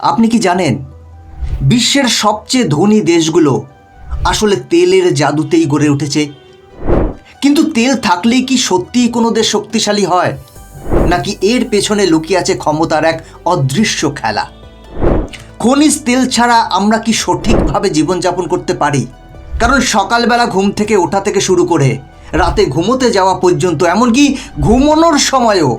আপনি কি জানেন, বিশ্বের সবচেয়ে ধনী দেশগুলো আসলে তেলের জাদুতেই গড়ে উঠেছে। কিন্তু তেল থাকলেই কি সত্যিই কোনো দেশ শক্তিশালী হয়, নাকি এর পেছনে লুকিয়ে আছে ক্ষমতার এক অদৃশ্য খেলা? খনিজ তেল ছাড়া আমরা কি সঠিকভাবে জীবনযাপন করতে পারি? কারণ সকালবেলা ঘুম থেকে ওঠা থেকে শুরু করে রাতে ঘুমোতে যাওয়া পর্যন্ত, এমনকি ঘুমানোর সময়ও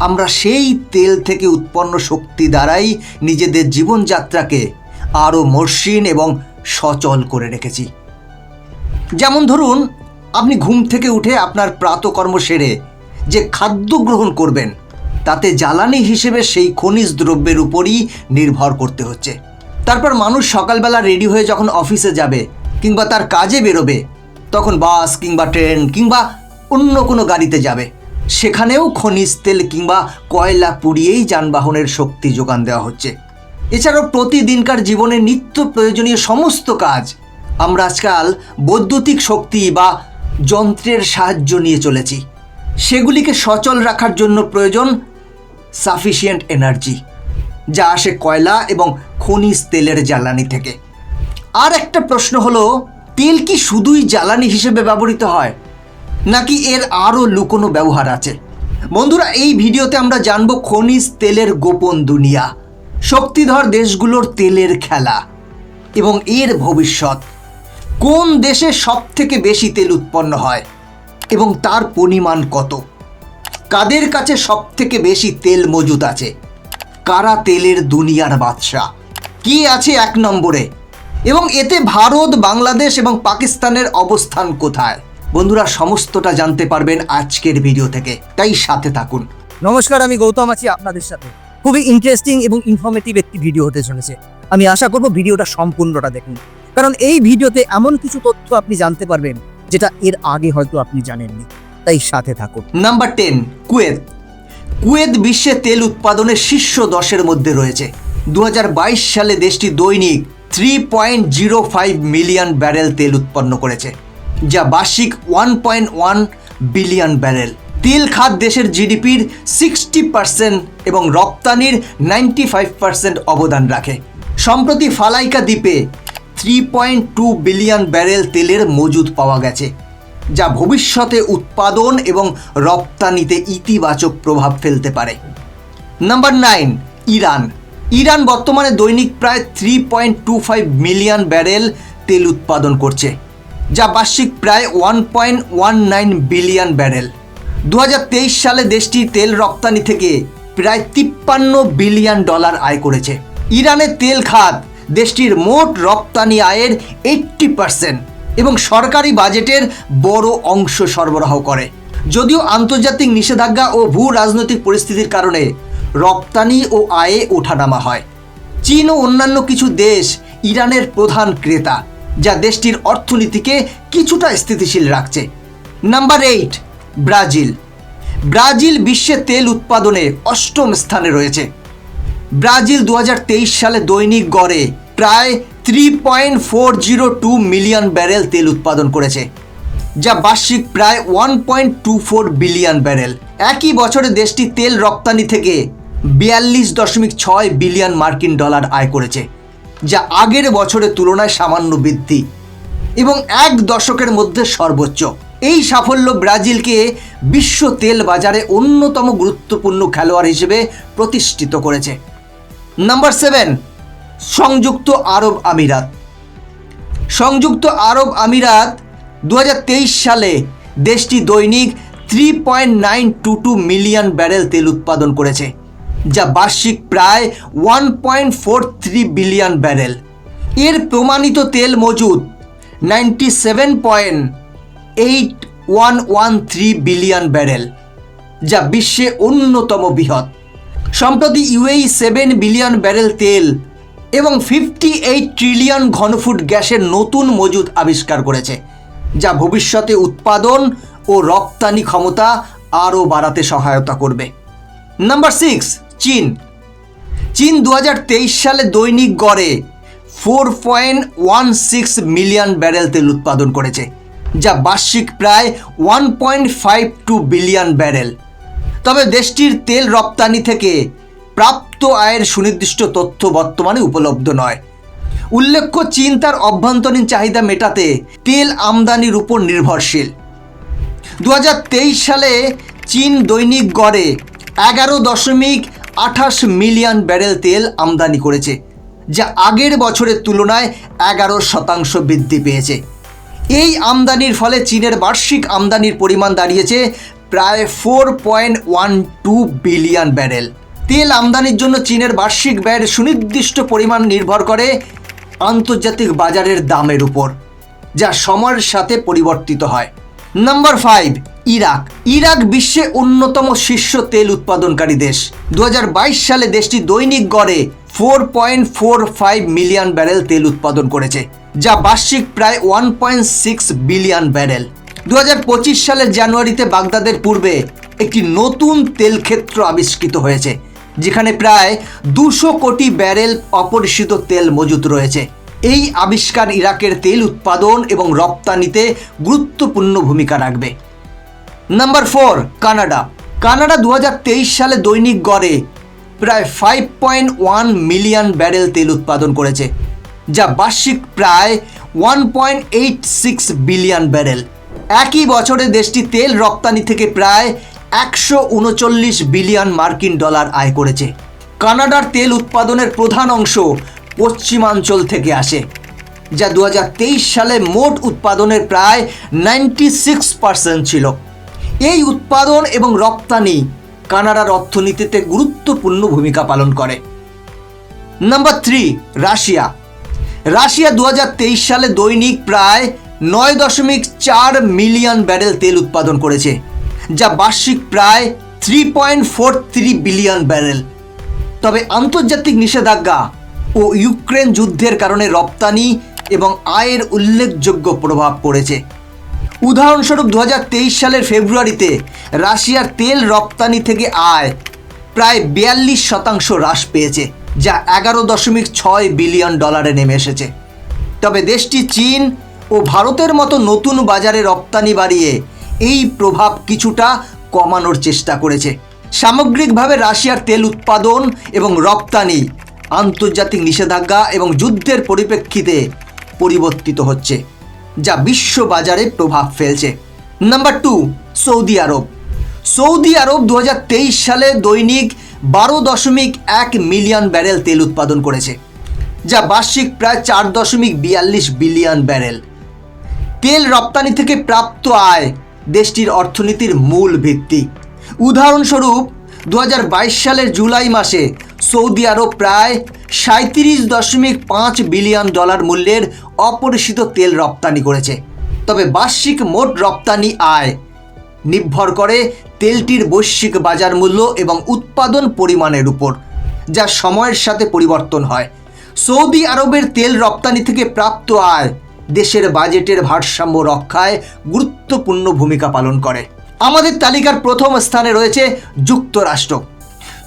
আমরা সেই তেল থেকে উৎপন্ন শক্তি দ্বারাই নিজেদের জীবনযাত্রাকে আরও মসৃণ এবং সচল করে রেখেছি। যেমন ধরুন, আপনি ঘুম থেকে উঠে আপনার প্রাতকর্ম সেরে যে খাদ্য গ্রহণ করবেন, তাতে জ্বালানি হিসেবে সেই খনিজ দ্রব্যের উপরই নির্ভর করতে হচ্ছে। তারপর মানুষ সকালবেলা রেডি হয়ে যখন অফিসে যাবে কিংবা তার কাজে বেরোবে, তখন বাস কিংবা ট্রেন কিংবা অন্য কোনো গাড়িতে যাবে। সেখানেও খনিজ তেল কিংবা কয়লা পুড়িয়েই যানবাহনের শক্তি যোগান দেওয়া হচ্ছে। এছাড়াও প্রতিদিনকার জীবনে নিত্য প্রয়োজনীয় সমস্ত কাজ আমরা আজকাল বৈদ্যুতিক শক্তি বা যন্ত্রের সাহায্য নিয়ে চলেছি। সেগুলিকে সচল রাখার জন্য প্রয়োজন সাফিসিয়েন্ট এনার্জি যা আসে কয়লা এবং খনিজ তেলের জ্বালানি থেকে। আর একটা প্রশ্ন হলো, তেল কি শুধুই জ্বালানি হিসেবে ব্যবহৃত হয়? নাকি এর আরও লুকোনো ব্যবহার আছে? বন্ধুরা, এই ভিডিওতে আমরা জানব খনিজ তেলের গোপন দুনিয়া, শক্তিধর দেশগুলোর তেলের খেলা এবং এর ভবিষ্যৎ। কোন দেশে সব থেকে বেশি তেল উৎপন্ন হয় এবং তার পরিমাণ কত? কাদের কাছে সব থেকে বেশি তেল মজুদ আছে? কারা তেলের দুনিয়ার বাদশাহ? কি আছে এক নম্বরে? এবং এতে ভারত, বাংলাদেশ এবং পাকিস্তানের অবস্থান কোথায়? বন্ধুরা সমস্তটা জানতে পারবেন আজকের ভিডিও থেকে। তাই সাথে থাকুন। নমস্কার আমি গৌতম আছি আপনাদের সাথে। খুবই ইন্টারেস্টিং এবং ইনফরমেটিভ একটি ভিডিও হতে চলেছে। আমি আশা করব ভিডিওটা সম্পূর্ণটা দেখুন। কারণ এই ভিডিওতে এমন কিছু তথ্য আপনি জানতে পারবেন যেটা এর আগে হয়তো আপনি জানেননি। তাই সাথে থাকুন। Number ten Kuwait. কুয়েত বিশ্বে তেল উৎপাদনের শীর্ষ দশের মধ্যে রয়েছে। দু হাজার বাইশ সালে দেশটি দৈনিক three point zero five million barrel তেল উৎপন্ন করেছে। যা বার্ষিক one point one billion barrel তেল খাত দেশের জিডিপির সিক্সটি পার্সেন্ট এবং রপ্তানির নাইনটি ফাইভ পার্সেন্ট অবদান রাখে। সম্প্রতি ফালাইকা দ্বীপে three point two billion barrel তেলের মজুদ পাওয়া গেছে, যা ভবিষ্যতে উৎপাদন এবং রপ্তানিতে ইতিবাচক প্রভাব ফেলতে পারে। Number nine Iran. ইরান বর্তমানে দৈনিক প্রায় three point two five million barrel তেল উৎপাদন করছে। যা বার্ষিক প্রায় one point one nine billion barrel দু হাজার তেইশ সালে দেশটি তেল রপ্তানি থেকে প্রায় তিপ্পান্ন বিলিয়ন ডলার আয় করেছে। ইরানের তেল খাত দেশটির মোট রপ্তানি আয়ের এইট্টি পার্সেন্ট এবং সরকারি বাজেটের বড় অংশ সরবরাহ করে। যদিও আন্তর্জাতিক নিষেধাজ্ঞা ও ভূ রাজনৈতিক পরিস্থিতির কারণে রপ্তানি ও আয়ে ওঠানামা হয়। চীন ও অন্যান্য কিছু দেশ ইরানের প্রধান ক্রেতা। যা দেশটির অর্থনীতিকে কিছুটা স্থিতিশীল রাখছে। Number eight Brazil. ব্রাজিল বিশ্বে তেল উৎপাদনে অষ্টম স্থানে রয়েছে। ব্রাজিল দু হাজার তেইশ সালে দৈনিক গড়ে প্রায় three point four zero two million barrel তেল উৎপাদন করেছে, যা বার্ষিক প্রায় one point two four billion barrel একই বছরে দেশটি তেল রপ্তানি থেকে বিয়াল্লিশ দশমিক ছয় বিলিয়ন মার্কিন ডলার আয় করেছে। যা আগের বছরের তুলনায় সামান্য বৃদ্ধি এবং এক দশকের মধ্যে সর্বোচ্চ। এই সাফল্য ব্রাজিলকে বিশ্ব তেল বাজারে অন্যতম গুরুত্বপূর্ণ খেলোয়াড় হিসেবে প্রতিষ্ঠিত করেছে। নাম্বার সেভেন, সংযুক্ত আরব আমিরাত। সংযুক্ত আরব আমিরাত দু হাজার তেইশ সালে দেশটি দৈনিক three point nine two two million barrel তেল উৎপাদন করেছে। যা বার্ষিক প্রায় one point four three billion barrel এর প্রমাণিত তেল মজুদ ninety seven point eight one one three billion barrel যা বিশ্বে অন্যতম বৃহৎ। সম্প্রতি ইউএই সেভেন বিলিয়ন ব্যারেল তেল এবং ফিফটি এইট ট্রিলিয়ন ঘনফুট গ্যাসের নতুন মজুদ আবিষ্কার করেছে, যা ভবিষ্যতে উৎপাদন ও রপ্তানি ক্ষমতা আরও বাড়াতে সহায়তা করবে। নাম্বার সিক্স চীন চীন দু হাজার তেইশ সালে দৈনিক গড়ে four point one six million barrel তেল উৎপাদন করেছে, যা বার্ষিক প্রায় one point five two billion barrel তবে দেশটির তেল রপ্তানি থেকে প্রাপ্ত আয়ের সুনির্দিষ্ট তথ্য বর্তমানে উপলব্ধ নয়। উল্লেখ্য, চীন তার অভ্যন্তরীণ চাহিদা মেটাতে তেল আমদানির উপর নির্ভরশীল। দু হাজার তেইশ সালে চীন দৈনিক গড়ে এগারো দশমিক আঠাশ মিলিয়ন ব্যারেল তেল আমদানি করেছে, যা আগের বছরের তুলনায় এগারো শতাংশ বৃদ্ধি পেয়েছে। এই আমদানির ফলে চীনের বার্ষিক আমদানির পরিমাণ দাঁড়িয়েছে প্রায় four point one two billion barrel. তেল আমদানির জন্য চীনের বার্ষিক ব্যয়ের সুনির্দিষ্ট পরিমাণ নির্ভর করে আন্তর্জাতিক বাজারের দামের উপর, যা সময়ের সাথে পরিবর্তিত হয়। Number five Iraq. ইরাক বিশ্বে অন্যতম শীর্ষ তেল উৎপাদনকারী দেশ। দুহাজার বাইশ সালে দেশটি দৈনিক গড়ে four point four five million barrel তেল উৎপাদন করেছে, যা বার্ষিক প্রায় one point six billion barrel দু হাজার পঁচিশ সালের জানুয়ারিতে বাগদাদের পূর্বে একটি নতুন তেল ক্ষেত্র আবিষ্কৃত হয়েছে, যেখানে প্রায় দুশো কোটি ব্যারেল অপরিশিত তেল মজুত রয়েছে। এই আবিষ্কার ইরাকের তেল উৎপাদন এবং রপ্তানিতে গুরুত্বপূর্ণ ভূমিকা রাখবে। নাম্বার ফোর কানাডা কানাডা দু হাজার তেইশ সালে দৈনিক গড়ে প্রায় five point one million barrel তেল উৎপাদন করেছে, যা বার্ষিক প্রায় one point eight six billion barrel একই বছরে দেশটি তেল রপ্তানি থেকে প্রায় একশো উনচল্লিশ বিলিয়ন মার্কিন ডলার আয় করেছে। কানাডার তেল উৎপাদনের প্রধান অংশ পশ্চিমাঞ্চল থেকে আসে, যা দুহাজার তেইশ সালে মোট উৎপাদনের প্রায় নাইনটি সিক্স পার্সেন্ট ছিল। এই উৎপাদন এবং রপ্তানি কানাডার অর্থনীতিতে গুরুত্বপূর্ণ ভূমিকা পালন করে। Number three Russia. রাশিয়া দু হাজার তেইশ সালে দৈনিক প্রায় নয় দশমিক চার মিলিয়ন ব্যারেল তেল উৎপাদন করেছে, যা বার্ষিক প্রায় three point four three billion barrel তবে আন্তর্জাতিক নিষেধাজ্ঞা ও ইউক্রেন যুদ্ধের কারণে রপ্তানি এবং আয়ের উল্লেখযোগ্য প্রভাব পড়েছে। উদাহরণস্বরূপ দু হাজার তেইশ সালের ফেব্রুয়ারিতে রাশিয়ার তেল রপ্তানি থেকে আয় প্রায় বিয়াল্লিশ শতাংশ হ্রাস পেয়েছে, যা এগারো দশমিক ছয় বিলিয়ন ডলারে নেমে এসেছে। তবে দেশটি চীন ও ভারতের মতো নতুন বাজারে রপ্তানি বাড়িয়ে এই প্রভাব কিছুটা কমানোর চেষ্টা করেছে। সামগ্রিকভাবে রাশিয়ার তেল উৎপাদন এবং রপ্তানি আন্তর্জাতিক নিষেধাজ্ঞা এবং যুদ্ধের পরিপ্রেক্ষিতে পরিবর্তিত হচ্ছে। যা বিশ্ব বাজারে প্রভাব ফেলছে। Number two Saudi Arab. Saudi Arab দুহাজার তেইশ সালে দৈনিক বারো দশমিক এক মিলিয়ন ব্যারেল তেল উৎপাদন করেছে, যা বার্ষিক প্রায় চার দশমিক বিয়াল্লিশ বিলিয়ন ব্যারেল। তেল রপ্তানি থেকে প্রাপ্ত আয় দেশটির অর্থনীতির মূল ভিত্তি। উদাহরণস্বরূপ দু হাজার বাইশ সালের জুলাই মাসে সৌদি আরব প্রায় সাঁত্রিশ দশমিক পাঁচ বিলিয়ন ডলার মূল্যের অপরিশিত তেল রপ্তানি করেছে। তবে বার্ষিক মোট রপ্তানি আয় নির্ভর করে তেলটির বৈশ্বিক বাজার মূল্য এবং উৎপাদন পরিমাণের উপর, যা সময়ের সাথে পরিবর্তন হয়। সৌদি আরবের তেল রপ্তানি থেকে প্রাপ্ত আয় দেশের বাজেটের ভারসাম্য রক্ষায় গুরুত্বপূর্ণ ভূমিকা পালন করে। আমাদের তালিকার প্রথম স্থানে রয়েছে যুক্তরাষ্ট্র।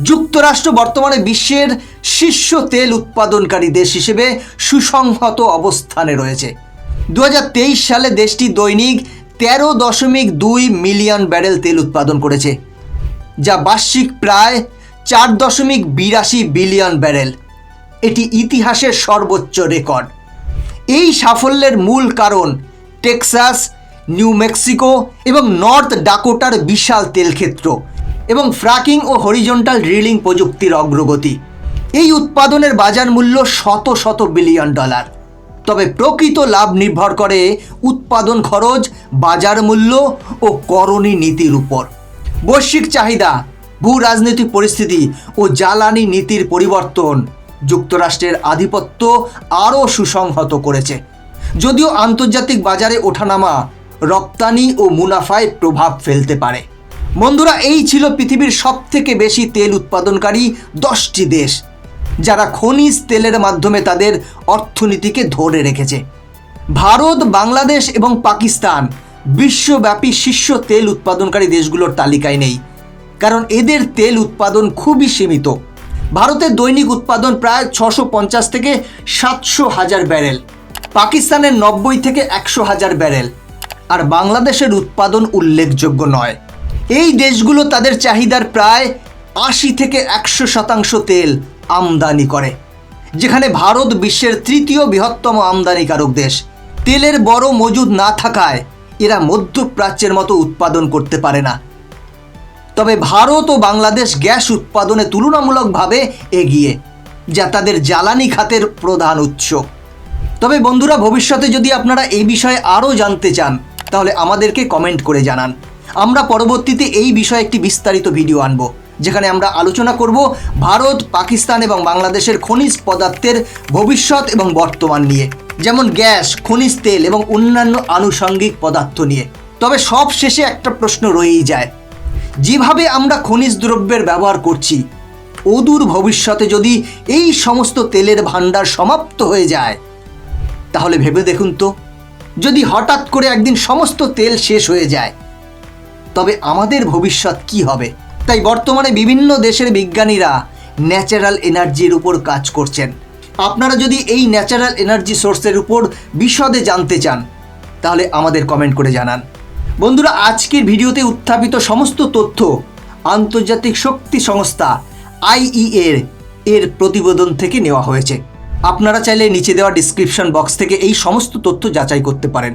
যুক্তরাষ্ট্র বর্তমানে বিশ্বের শীর্ষ তেল উৎপাদনকারী দেশ হিসেবে সুসংহত অবস্থানে রয়েছে। দু হাজার তেইশ সালে দেশটি দৈনিক তেরো দশমিক দুই মিলিয়ন ব্যারেল তেল উৎপাদন করেছে, যা বার্ষিক প্রায় চার দশমিক বিরাশি বিলিয়ন ব্যারেল। এটি ইতিহাসের সর্বোচ্চ রেকর্ড। এই সাফল্যের মূল কারণ টেক্সাস, নিউ মেক্সিকো এবং নর্থ ডাকোটার বিশাল তেলক্ষেত্র। এবং ফ্রাকিং ও হরিজন্টাল ড্রিলিং প্রযুক্তির অগ্রগতি। এই উৎপাদনের বাজার মূল্য শত শত বিলিয়ন ডলার তবে প্রকৃত লাভ নির্ভর করে উৎপাদন খরচ, বাজার মূল্য ও করণী নীতির উপর। বৈশ্বিক চাহিদা, ভূ রাজনৈতিক পরিস্থিতি ও জ্বালানি নীতির পরিবর্তন যুক্তরাষ্ট্রের আধিপত্য আরও সুসংহত করেছে। যদিও আন্তর্জাতিক বাজারে ওঠানামা, রপ্তানি ও মুনাফায় প্রভাব ফেলতে পারে। বন্ধুরা, এই ছিল পৃথিবীর সবথেকে বেশি তেল উৎপাদনকারী দশটি দেশ, যারা খনিজ তেলের মাধ্যমে তাদের অর্থনীতিকে ধরে রেখেছে। ভারত, বাংলাদেশ এবং পাকিস্তান বিশ্বব্যাপী শীর্ষ তেল উৎপাদনকারী দেশগুলোর তালিকায় নেই, কারণ এদের তেল উৎপাদন খুবই সীমিত। ভারতের দৈনিক উৎপাদন প্রায় ছশো পঞ্চাশ থেকে সাতশো হাজার ব্যারেল, পাকিস্তানের নব্বই থেকে একশো হাজার ব্যারেল, আর বাংলাদেশের উৎপাদন উল্লেখযোগ্য নয়। এই দেশগুলো তাদের চাহিদার প্রায় আশি থেকে একশো শতাংশ তেল আমদানি করে, যেখানে ভারত বিশ্বের তৃতীয় বৃহত্তম আমদানিকারক দেশ। তেলের বড় মজুদ না থাকায় এরা মধ্যপ্রাচ্যের মতো উৎপাদন করতে পারে না। তবে ভারত ও বাংলাদেশ গ্যাস উৎপাদনে তুলনামূলকভাবে এগিয়ে, যা তাদের জ্বালানি খাতের প্রধান উৎস। তবে বন্ধুরা, ভবিষ্যতে যদি আপনারা এই বিষয়ে আরও জানতে চান, তাহলে আমাদেরকে কমেন্ট করে জানান। আমরা পরবর্তীতে এই বিষয়ে একটি বিস্তারিত ভিডিও আনব, যেখানে আমরা আলোচনা করব ভারত, পাকিস্তান এবং বাংলাদেশের খনিজ পদার্থের ভবিষ্যৎ এবং বর্তমান নিয়ে, যেমন গ্যাস, খনিজ তেল এবং অন্যান্য আনুষঙ্গিক পদার্থ নিয়ে। তবে সব শেষে একটা প্রশ্ন রয়েই যায়, যেভাবে আমরা খনিজ দ্রব্যের ব্যবহার করছি, অদূর ভবিষ্যতে যদি এই সমস্ত তেলের ভাণ্ডার সমাপ্ত হয়ে যায়, তাহলে ভেবে দেখুন তো, যদি হঠাৎ করে একদিন সমস্ত তেল শেষ হয়ে যায় তবে আমাদের ভবিষ্যৎ কি হবে? তাই বর্তমানে বিভিন্ন দেশের বিজ্ঞানীরা ন্যাচারাল এনার্জির উপর কাজ করছেন। আপনারা যদি এই ন্যাচারাল এনার্জি সোর্সের উপর বিশদে জানতে চান, তাহলে আমাদের কমেন্ট করে জানান। বন্ধুরা, আজকের ভিডিওতে উত্থাপিত সমস্ত তথ্য আন্তর্জাতিক শক্তি সংস্থা আইইএর এর প্রতিবেদন থেকে নেওয়া হয়েছে। আপনারা চাইলে নিচে দেওয়া ডিসক্রিপশন বক্স থেকে এই সমস্ত তথ্য যাচাই করতে পারেন।